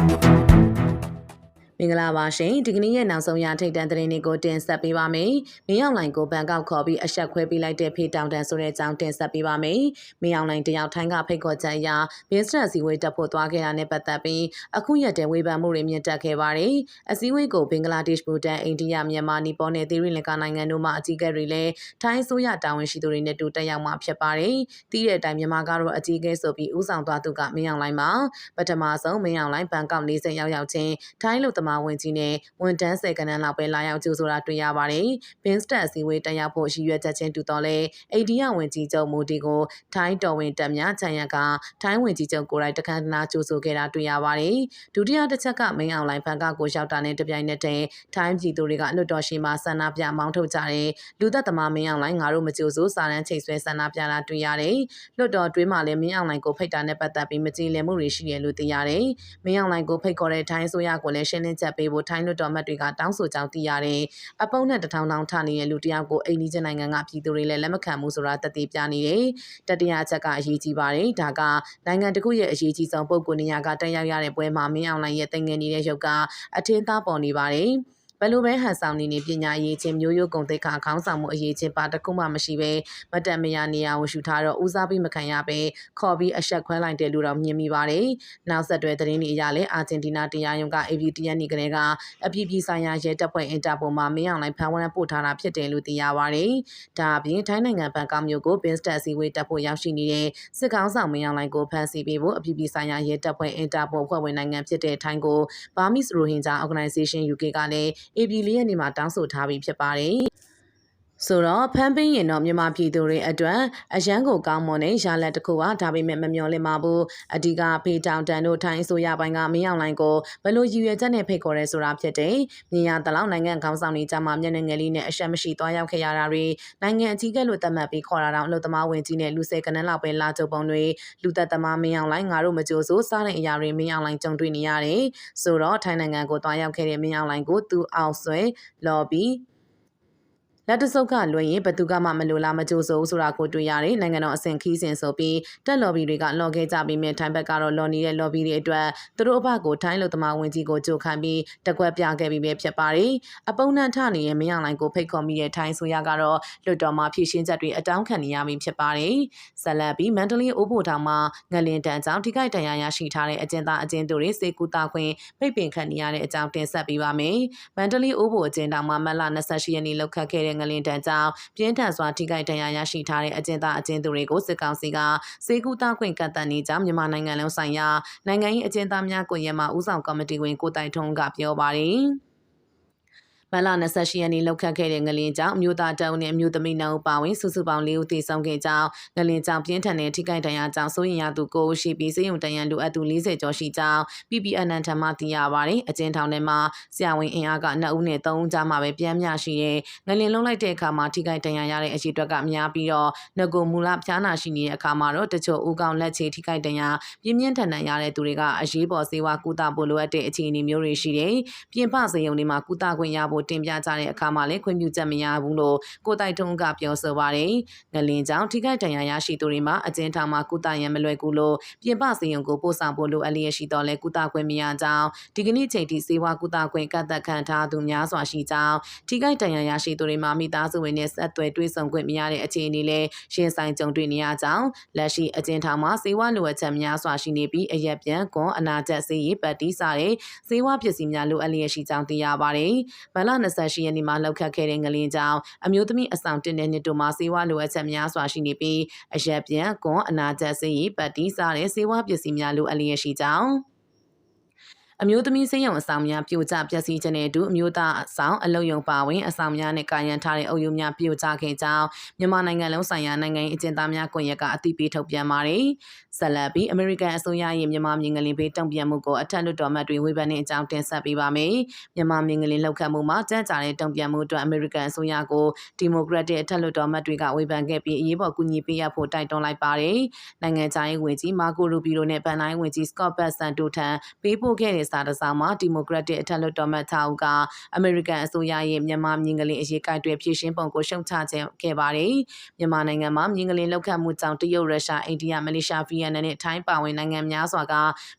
Thank you. မင်္ဂလာပါရှင်ဒီကနေ့ရဲ့နောက်ဆုံးရထိတ်တန့်သတင်းတွေကိုတင်ဆက်ပေးပါမယ်။မင်းအောင်လိုင်ကိုဘန်ကောက်ခေါ်ပြီးအဆက်ခွဲပေးလိုက်တဲ့ဖေးတောင်တန်ဆိုတဲ့အကြောင်းတင်ဆက်ပေးပါမယ်။မင်းအောင်လိုင်တယောက်ထိုင်းကဖိတ်ခေါ်ချက်အရဘင်းစတက်စီဝေးတက်ဖို့သွားခဲ့တာနဲ့ပတ်သက်ပြီးအခုရက်တဲ့ဝေဖန်မှုတွေမြင့်တက်ခဲ့ပါတယ်။အစည်းအဝေးကိုဘင်္ဂလားဒေ့ရှ်ဘူတန်အိန္ဒိယမြန်မာနီပေါနဲ့သီရိလင်္ကာနိုင်ငံတို့မှအကြီးအကဲတွေလည်းထိုင်းအစိုးရတာဝန်ရှိသူတွေနဲ့တူတက်ရောက်မှဖြစ်ပါတယ်။တီးတဲ့အတိုင်းမြန်မာကတော့အကြီးအကဲဆိုပြီးဥဆောင်သွားသူကမင်းအောင်လိုင်ပါပထမဆုံးမင်းအောင်လိုင်ဘန်ကောက်နေဆက်ရောက်ရောက်ချင်းထိုင်းလူသမားဝင်ကြီးနဲ့ဝန်တန်းဆယ်ကနန်းလောက်ပဲလာရောက်ကြိုဆိုတာတွေ့ရပါတယ်။ဘင်းစတက်အစည်းအဝေးတက်ရောက်ဖို့ရည်ရွယ်ချက်ချင်းတူတော်လဲအိန္ဒိယဝင်ကြီးချုပ်မိုဒီကိုထိုင်းတော်ဝင်တက်များချန်ရကထိုင်းဝင်ကြီးချုပ်ကိုယ်တိုင်တခန်းတနာကြိုဆိုခဲ့တာတွေ့ရပါတယ်။ဒုတိယတစ်ချက်ကမင်းအောင်လိုင်ဘန်ကောက်ကိုရောက်တာနဲ့တပြိုင်နက်တည်းထိုင်းပြည်သူတွေကလွတ်တော်ရှိမှာဆန္ဒပြမောင်းထုတ်ကြတယ်။လူသက်သမားမင်းအောင်လိုင်ငါတို့မကြိုဆိုစာရန်ချိတ်ဆွဲဆန္ဒပြတာတွေ့ရတယ်။လွတ်တော်တွင်းမှာလည်းမင်းအောင်လိုင်ကိုဖိတ်တာနဲ့ပတ်သက်ပြီးမကြည်လည်မှုတွေရှိတယ်လို့သိရတယ်။မင်းအောင်လိုင်ကိုဖိတ်ခေါ်တဲ့ထိုင်းအစိုးရကိုလည်းရှင်းလင်းချက်ပေးဖို့ထိုင်းလွတ်တော်မတ်တွေကတောင်းဆိုကြောင်းသိရတယ်။အပုံနဲ့တထောင်ထောင်ထနေတဲ့လူတယောက်ကိုအိန္ဒိယနိုင်ငံကပြည်သူတွေလည်းလက်မခံဘူးဆိုတာတည်ပြနေတယ်။တတိယချက်ကအရေးကြီးပါတယ်။ဒါကနိုင်ငံတစ်ခုရဲ့အရေးကြီးဆုံးပုံကိုနေရာကတက်ရောက်ရတဲ့ပွဲမှာမင်းအောင်လိုင်ရဲ့တင်ငယ်နေတဲ့ရုပ်ကအထင်းသားပေါ်နေပါတယ်။ ဘယ်လိုပဲဟန်ဆောင်နေနေပညာရေးချင်းမျိုးရိုးကုန်သိက္ခာခေါင်းဆောင်မှုအရေးချင်းပါတခုမှမရှိပဲမတန်မရနေရဝရှုထားတော့ဦးစားပေးမခံရပဲခေါ်ပြီးအဆက်ခွဲလိုက်တယ်လို့တော့မြင်မိပါတယ်။နောက်ဆက်တွဲသတင်းတွေအရလည်းအာဂျင်တီနာတရားရုံးက AVTN နေကလေးကအပြည်ပြည်ဆိုင်ရာရဲတပ်ဖွဲ့အင်တာပိုမှာမင်းအောင်လိုက်ဖမ်းဝရမ်းပို့ထားတာဖြစ်တယ်လို့သိရပါတယ်။ဒါအပြင်ထိုင်းနိုင်ငံဘန်ကောက်မြို့ကိုဘင်းစတက်အစည်းအဝေးတက်ဖို့ရောက်ရှိနေတဲ့စစ်ကောင်ဆောင်မင်းအောင်လိုက်ကိုဖမ်းဆီးပေးဖို့အပြည်ပြည်ဆိုင်ရာရဲတပ်ဖွဲ့အင်တာပိုအဖွဲ့ဝင်နိုင်ငံဖြစ်တဲ့ထိုင်းကို Burmese Rohingya Organization UK ကလည်း AB ၄ရက်နေ့မှာတောင်းဆိုထားပြီးဖြစ်ပါတယ်။ ဆိုတော့ဖမ်းပင်းရင်တော့မြန်မာပြည်သူတွေအတွက်အရန်ကိုကောင်းမွန်တဲ့ရလက်တစ်ခုပါဒါပေမဲ့မမျော်လင့်ပါဘူးအဓိကဖေးတောင်တန်တို့ထိုင်းဆိုရပိုင်းကမင်းအောင်လိုင်ကိုဘလို့ရည်ရွယ်ချက်နဲ့ဖိတ်ခေါ်ရဲဆိုတာဖြစ်တယ်မြင်ရတလောက်နိုင်ငံခေါင်းဆောင်တွေကြမှာမျက်နှာငယ်လေးနဲ့အရှက်မရှိသွားရောက်ခဲ့ရတာတွေနိုင်ငံအကြီးကဲလို့သတ်မှတ်ပြီးခေါ်တာတော့အလို့သမားဝင်ကြီးနဲ့လူဆယ်ကနန်းလောက်ပဲလာကြုံပုံတွေလူသက်သမားမင်းအောင်လိုင်ငါတို့မကြိုဆိုစားတဲ့အရာတွေမင်းအောင်လိုင်ကြုံတွေ့နေရတယ်ဆိုတော့ထိုင်းနိုင်ငံကိုသွားရောက်ခဲ့တဲ့မင်းအောင်လိုင်ကိုသူအောင်ဆွဲလော်ဘီ လက်တဆုပ်ကလွှဲရင်ဘသူကမှမလိုလားမကြိုးစိုးဆိုတာကိုတွေ့ရတယ်နိုင်ငံတော်အဆင့်ခီးစဉ်ဆိုပြီးတက်လော်ဘီတွေကလော်ခဲ့ကြပြီးမြထိုင်းဘက်ကတော့လော်နေတဲ့လော်ဘီတွေအတွက်သူတို့အဖကိုထိုင်းလူသမားဝင်ကြီးကိုကြိုခံပြီးတကွက်ပြခဲ့ပြီးပဲဖြစ်ပါတယ်အပုံနှံထနေတဲ့မင်းအောင်လိုင်ကိုဖိတ်ခေါ်မိတဲ့ထိုင်းဆိုရကတော့လွတ်တော်မှာဖြည့်ရှင်းချက်တွေအတောင်းခံနေရပြီဖြစ်ပါတယ်ဇလတ်ပြီးမန္တလေးအိုးဖို့ထောင်မှာငလင်တန်ကြောင့်ထိခိုက်ဒဏ်ရာရရှိထားတဲ့အကျဉ်းသားအကျဉ်းသူတွေစေကူတာခွင့်ပိတ်ပင်ခံနေရတဲ့အကြောင်းတင်ဆက်ပေးပါမယ်မန္တလေးအိုးဖို့အကျဉ်းတောင်မှာမတ်လ28ရက်နေ့လောက်ခတ်ခဲ့တဲ့ငလင်တန်ကြောင့်ပြင်းထန်စွာထိခိုက်ဒဏ်ရာရရှိထားတဲ့အကျဉ်းသားအကျဉ်းသူတွေကိုစစ်ကောင်စီကစေကူတာခွင့်ကန့်သတ်နေကြောင်းမြန်မာနိုင်ငံလုံးဆိုင်ရာနိုင်ငံရေးအကျဉ်းသားများကွန်ရက်မှဦးဆောင်ကော်မတီဝင်ကိုတိုင်ထွန်းကပြောပါတယ်။ မလ28ရက်နေ့လောက်ခတ်ခဲ့တဲ့ငလင်ကြောင့်အမျိုးသားတအုပ်နဲ့အမျိုးသမီးနှုတ်ပါဝင်စုစုပေါင်း၄ဦးသေဆုံးခဲ့ကြောင်းငလင်ကြောင့်ပြင်းထန်တဲ့ထိခိုက်ဒဏ်ရာကြောင့်စိုးရင်ရသူကိုရှိပြီးစေယုံတန်ရန်လိုအပ်သူ40ကျော်ရှိကြောင်း PPN ထံမှသိရပါတယ်အကျဉ်းထောင်ထဲမှာဆရာဝန်အင်အားက2ဦးနဲ့3ဦးကြားမှာပဲပြန်မြရှိတဲ့ငလင်လုံးလိုက်တဲ့အခါမှာထိခိုက်ဒဏ်ရာရတဲ့အရှိအတွက်ကများပြီးတော့ငကိုမူလဖျားနာရှိနေတဲ့အခါမှာတော့တချို့ဦးကောင်လက်ချေထိခိုက်ဒဏ်ရာပြင်းပြင်းထန်ထန်ရတဲ့သူတွေကအရေးပေါ်စေဝါကုသဖို့လိုအပ်တဲ့အခြေအနေမျိုးတွေရှိတယ်။ပြင်ပစေယုံတွေမှာကုသခွင့်ရဖို့တင်ပြကြတဲ့အခါမှာလည်းခွင့်ပြုချက်မရဘူးလို့ကိုတိုက်ထုံးကပြောဆိုပါတယ်။ငလင်ကြောင့်ထိခိုက်ဒဏ်ရာရရှိသူတွေမှာအကျဉ်းထောင်မှာကုသရန်မလွယ်ကူလို့ပြင်ပစေယုံကိုပို့ဆောင်ဖို့လိုအပ်လျက်ရှိတော့လဲကုသခွင့်မရကြောင်းဒီကနေ့ချိန်ထိစေဝါကုသခွင့်ကန့်သက်ခံထားသူများစွာရှိကြောင်းထိခိုက်ဒဏ်ရာရရှိသူတွေမှာမိသားစုဝင်နဲ့ဆက်သွယ်တွေ့ဆုံခွင့်မရတဲ့အခြေအနေလဲရှင်းဆိုင်ကြုံတွေ့နေရကြောင်းလက်ရှိအကျဉ်းထောင်မှာစေဝါလိုအပ်ချက်များစွာရှိနေပြီးအရက်ပြန်ကွန်အနာကျက်စေးရပတ်တီးစားတဲ့စေဝါပစ္စည်းများလိုအပ်လျက်ရှိကြောင်းသိရပါတယ်။မလ28ရက်နေ့မှာလောက်ခတ်ခဲ့တဲ့ငလင်းကြောင့်အမျိုးသမီးအဆောင်တင်တဲ့နှစ်တို့မှာစေဝါလိုအပ်ချက်များစွာရှိနေပြီးအရက်ပြန်ကွန်အနာကျက်စေးရပတ်တီးစားတဲ့စေဝါပစ္စည်းများလိုအပ်လျက်ရှိကြောင်း အမျိုးသမီးစိတ်ရုံအဆောင်များပြိုကျပျက်စီးခြင်းနဲ့အတူအမျိုးသားအဆောင်အလုံယုံပါဝင်အဆောင်များနဲ့ကာယံထားတဲ့အုပ်ယုံများပြိုကျခဲ့ကြောင်းမြန်မာနိုင်ငံလုံးဆိုင်ရာနိုင်ငံရေးအကျဉ်းသားများကွန်ရက်ကအသိပေးထုတ်ပြန်ပါတယ်။ဆက်လက်ပြီးအမေရိကန်အစိုးရရဲ့မြန်မာမြင်ကလေးဘေးတုံ့ပြန်မှုကိုအထက်လွှတ်တော်မှတ်တွေဝေဖန်တဲ့အကြောင်းတင်ဆက်ပေးပါမယ်။မြန်မာမြင်ကလေးလောက်ခတ်မှုမှာကြမ်းကြတဲ့တုံ့ပြန်မှုအတွက်အမေရိကန်အစိုးရကိုဒီမိုကရက်တစ်အထက်လွှတ်တော်မှတ်တွေကဝေဖန်ခဲ့ပြီးအရေးပေါ်ကူညီပေးရဖို့တိုက်တွန်းလိုက်ပါတယ်။နိုင်ငံခြားရေးဝန်ကြီးမာကိုရူဘီလိုနဲ့ဗန်နိုင်းဝန်ကြီးစကော့ဘတ်ဆန်တိုထံပေးပို့ခဲ့တဲ့စာတစ်စောင်မှာဒီမိုကရက်တစ်အထက်လွှတ်တော်မှ6ဦးကအမေရိကန်အစိုးရရဲ့မြန်မာမြင်းကလေးအရေးကိုက်တွယ်ဖြည့်ရှင်းပုံကိုရှုံချခဲ့ပါတယ်။မြန်မာနိုင်ငံမှာမြင်းကလေးလောက်ခတ်မှုကြောင့်တရုတ်ရုရှားအိန္ဒိယမလေးရှားဗီယက်နမ်နဲ့ထိုင်းပါဝင်နိုင်ငံများစွာက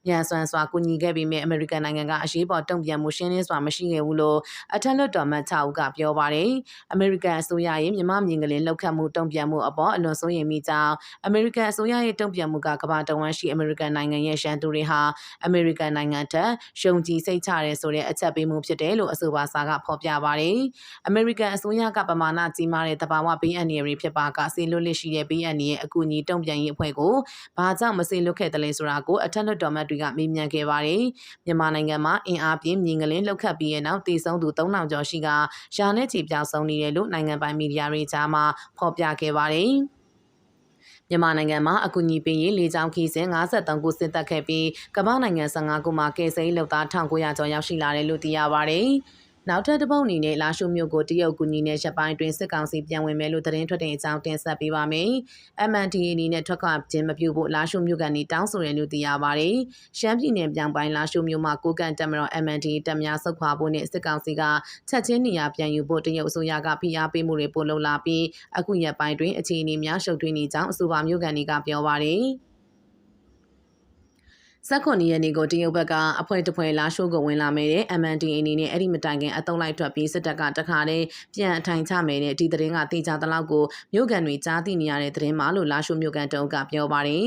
မြန်ဆန်စွာကူညီခဲ့ပေမဲ့အမေရိကန်နိုင်ငံကအရေးပေါ်တုံ့ပြန်မှုရှင်းလင်းစွာမရှိခဲ့ဘူးလို့အထက်လွှတ်တော်မှ6ဦးကပြောပါတယ်။အမေရိကန်အစိုးရရဲ့မြန်မာမြင်းကလေးလောက်ခတ်မှုတုံ့ပြန်မှုအပေါ်အလွန်စိုးရိမ်မိကြောင်းအမေရိကန်အစိုးရရဲ့တုံ့ပြန်မှုကကမ္ဘာတဝန်းရှိအမေရိကန်နိုင်ငံရဲ့ရှမ်းသူတွေဟာအမေရိကန်နိုင်ငံထက်ရှုံကြည်စိတ်ချရဲဆိုတဲ့အချက်ပေးမှုဖြစ်တယ်လို့အဆိုပါစာကဖော်ပြပါတယ်။အမေရိကန်အစိုးရကပမာဏကြီးမားတဲ့တဘာဝဘေးအန္တရာယ်တွေဖြစ်ပါကဆေလွတ်လစ်ရှိတဲ့ဘေးအန္တရာယ်အကူအညီတုံ့ပြန်ရေးအဖွဲ့ကိုဘာကြောင့်မဆေလွတ်ခဲ့တယ်လဲဆိုတာကိုအထက်လွှတ်တော်မှတ်တွေကမေးမြန်းခဲ့ပါတယ်။မြန်မာနိုင်ငံမှာအင်အားပြင်းမြင်ကလင်းလှုပ်ခတ်ပြီးတဲ့နောက်တည်ဆုံသူ3000ကျော်ရှိကရာနဲ့ချီပြောက်ဆုံးနေတယ်လို့နိုင်ငံပိုင်မီဒီယာတွေကြားမှာဖော်ပြခဲ့ပါတယ်။ မြန်မာနိုင်ငံမှာအကူအညီပေးရေးလေကြောင်းခီးစဉ်53ခုစစ်တပ်ခဲ့ပြီးကမ္ဘာနိုင်ငံ15ခုမှာကယ်ဆယ်ရေးလုပ်သား1900ကျော်ရောက်ရှိလာတယ်လို့သိရပါတယ်။ နောက်ထပ်တစ်ပုတ်အနေနဲ့လာရှုမျိုးကိုတရုတ်ကူညီတဲ့ရပ်ပိုင်းတွင်စစ်ကောင်စီပြန်ဝင်မယ်လို့သတင်းထွက်တဲ့အကြောင်းတင်ဆက်ပေးပါမယ်။ MNDA အနေနဲ့ထွက်ခွာခြင်းမပြုဖို့လာရှုမျိုးကနေတောင်းဆိုရလို့သိရပါတယ်။ရှမ်းပြည်နယ်ပြောင်ပိုင်းလာရှုမျိုးမှာကိုကန်တက်မတော် MNDA တပ်များဆုတ်ခွာဖို့နဲ့စစ်ကောင်စီကချက်ချင်းနေရာပြန်ယူဖို့တရုတ်အစိုးရကဖိအားပေးမှုတွေပို့လုပ်လာပြီးအခုရက်ပိုင်းတွင်အခြေအနေများရှုပ်ထွေးနေကြောင်းအဆိုပါမျိုးကန်တွေကပြောပါတယ်။ စက်ခွန်နီရက်နေ့ကိုတရုတ်ဘက်ကအဖွဲ့တစ်ဖွဲ့လာရှိုးကိုဝင်လာမယ်တဲ့ MNDA အနေနဲ့အဲ့ဒီမတိုင်ခင်အတုံးလိုက်ထွက်ပြီးစစ်တပ်ကတခါတည်းပြန်အထိုင်ချမယ်တဲ့ဒီသတင်းကတေချာတလောက်ကိုမြို့ကန်တွေကြားသိနေရတဲ့သတင်းမှလို့လာရှိုးမြို့ကန်တုံးကပြောပါတယ်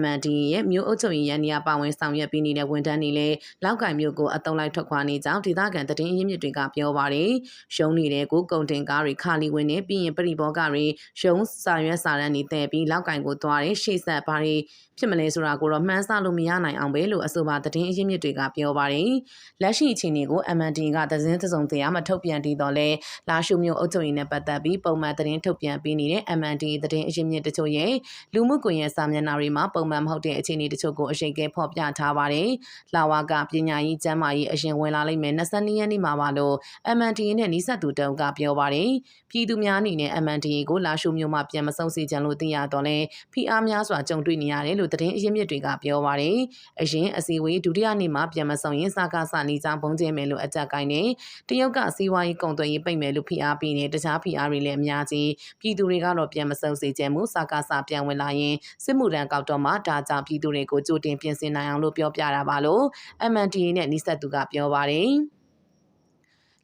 MNDA ရဲ့မြို့အုပ်ချုပ်ရေးရန်နေရာပါဝင်ဆောင်ရွက်ပြီးနေတဲ့ဝန်ထမ်းတွေလည်းလောက်ကင်မြို့ကိုအတုံးလိုက်ထွက်ခွာနေကြောင်းဒေသခံသတင်းရင်းမြစ်တွေကပြောပါတယ်ရှုံးနေတဲ့ကိုကုန်တင်ကားတွေခါလီဝင်နေပြီးရင်ပြည်ဘောကတွေရှုံးစာရွက်စာရန်တွေတဲ့ပြီးလောက်ကင်ကိုသွားတယ်ရှေ့ဆက်ဘာတွေဖြစ်မလဲဆိုတာကိုတော့မှန်းဆလို့မရနိုင်အောင်ပဲလို့အဆိုပါသတင်းအရင်းမြစ်တွေကပြောပါတယ်။လက်ရှိအခြေအနေကို MND ကသတင်းသစုံတရားမထုတ်ပြန်တည်တော့လဲလာရှုမျိုးအုပ်ချုပ်ရေးနဲ့ပတ်သက်ပြီးပုံမှန်သတင်းထုတ်ပြန်ပေးနေတဲ့ MND သတင်းအရင်းမြစ်တချို့ရဲ့လူမှုကွန်ရက်စာမျက်နှာတွေမှာပုံမှန်မဟုတ်တဲ့အခြေအနေတချို့ကိုအရှိန်ကဲဖော်ပြထားပါတယ်။လာဝါကပညာရေးကျန်းမာရေးအရင်ဝင်လာလိမ့်မယ်22ရက်နေ့မှာပါလို့ MND နဲ့နှိစက်သူတုံးကပြောပါတယ်။ပြည်သူများအနေနဲ့ MND ကိုလာရှုမျိုးမှပြန်မဆုံးစီကြလို့သိရတော့လဲဖိအားများစွာကြုံတွေ့နေရတယ်လို့လို့သတင်းအရင်းမြစ်တွေကပြောပါရယ်အရင်အစည်းအဝေးဒုတိယနေ့မှာပြန်မဆောင်ရင်စကားစနေကြောင်းပုံကျဲမယ်လို့အကြက်ကိုင်းနေတရုတ်ကစီးပွားရေးကုန်သွယ်ရေးပိတ်မယ်လို့ဖိအားပေးနေတခြားဖိအားတွေလည်းအများကြီးပြည်သူတွေကတော့ပြန်မဆုံစေချင်မှုစကားစပြန်ဝင်လာရင်စစ်မှုထမ်းကောက်တော့မှဒါကြောင့်ပြည်သူတွေကိုကြိုတင်ပြင်ဆင်နိုင်အောင်လို့ပြောပြတာပါလို့ MNDA နဲ့နှိစက်သူကပြောပါတယ်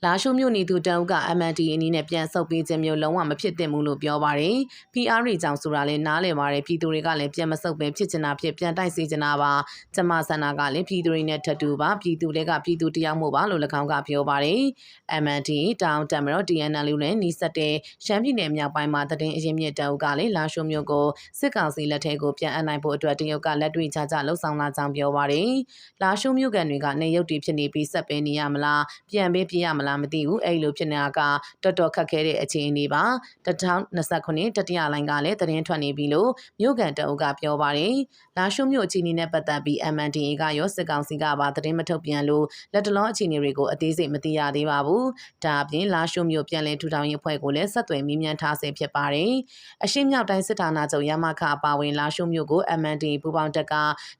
လာရှိုးမြို့နေသူတအုပ်က MND အနေနဲ့ပြန်ဆုတ်ပေးခြင်းမျိုးလုံးဝမဖြစ်သင့်ဘူးလို့ပြောပါတယ်။ PR တွေကြောင့်ဆိုတာလည်းနားလည်ပါတယ်ပြည်သူတွေကလည်းပြန်မဆုတ်ပဲဖြစ်ချင်တာဖြစ်ပြန်တိုက်စေချင်တာပါ။ကျမဆန္ဒကလည်းပြည်သူတွေနဲ့ထပ်တူပါပြည်သူတွေကပြည်သူတယောက်မို့ပါလို့၎င်းကပြောပါတယ်။ MND တောင်တမတော် DNL နဲ့နှီးစက်တဲ့ရှမ်းပြည်နယ်မြောက်ပိုင်းမှာတည်င်းအရင်မြစ်တအုပ်ကလည်းလာရှိုးမြို့ကိုစစ်ကောင်စီလက်ထဲကိုပြန်အပ်နိုင်ဖို့အတွက်တရုတ်ကလက်တွေ့ချချလှုပ်ဆောင်လာကြောင်းပြောပါတယ်။လာရှိုးမြို့ကန်တွေကနေရုပ်တည်ဖြစ်နေပြီးဆက်ပဲနေရမလားပြန်ပေးပြရမလားလားမသိဘူးအဲ့လိုဖြစ်နေတာကတော်တော်ခက်ခဲတဲ့အခြေအနေပါ2029တတိယလိုင်းကလည်းသတင်းထွက်နေပြီလို့မြို့ကန်တအုပ်ကပြောပါတယ်လာရှုမြို့အခြေအနေနဲ့ပတ်သက်ပြီး MNDA ကရောစစ်ကောင်စီကပါသတင်းမထုတ်ပြန်လို့လက်တလုံးအခြေအနေတွေကိုအသေးစိတ်မသိရသေးပါဘူးဒါအပြင်လာရှုမြို့ပြန်လည်ထူထောင်ရေးအဖွဲ့ကိုလည်းဆက်သွယ်မေးမြန်းထားဆဲဖြစ်ပါတယ်အရှင်းမြောက်တိုင်းစစ်ဌာနချုပ်ရမခအပါဝင်လာရှုမြို့ကို MNDA ပူပေါင်းတက်က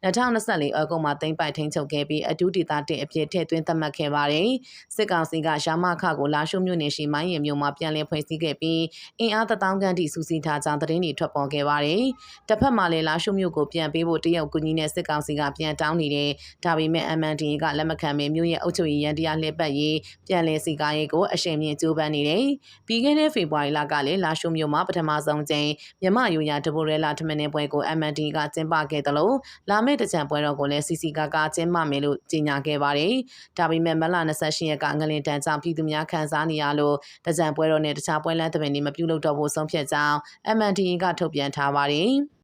2024အောက်တိုဘာမှာသိမ်းပိုက်ထိန်းချုပ်ခဲ့ပြီးအထူးဒေသတင်အဖြစ်ထည့်သွင်းသတ်မှတ်ခဲ့ပါတယ်စစ်ကောင်စီကရှာမခကိုလာရှုမြို့နယ်ရှိမိုင်းရင်မြို့မှာပြန်လည်ဖွဲ့စည်းခဲ့ပြီးအင်အားတထောင်ခန့်ထိစုစည်းထားကြောင်းသတင်းတွေထွက်ပေါ်ခဲ့ပါတယ်။တစ်ဖက်မှာလည်းလာရှုမြို့ကိုပြန်ပေးဖို့တရုတ်ကူညီနဲ့စစ်ကောင်စီကပြန်တောင်းနေတယ်။ဒါပေမဲ့ MND ကလက်မခံပဲမြို့ရဲ့အုပ်ချုပ်ရေးရန်တရားလှည့်ပတ်ရေးပြန်လည်စီကားရေးကိုအရှိန်မြင့်ကြိုးပမ်းနေတယ်။ပြီးခဲ့တဲ့ဖေဖော်ဝါရီလကလည်းလာရှုမြို့မှာပထမဆုံးကြိမ်မြမယူရတဘိုရဲလာထမင်းပွဲကို MND ကကျင်းပခဲ့တယ်လို့လာမယ့်တကြံပွဲတော်ကိုလည်း CC ကကကျင်းပမယ်လို့ကြေညာခဲ့ပါတယ်။ဒါပေမဲ့မလ28ရက်ကငလင်တန်းကြောင့်ပြည်သူများခံစားနေရလို့တကြံပွဲတော်နဲ့တခြားပွဲလမ်းသဘင်တွေမပြုလုပ်တော့ဖို့ဆုံးဖြတ်ကြောင်း MND ကထုတ်ပြန်ထားပါတယ်။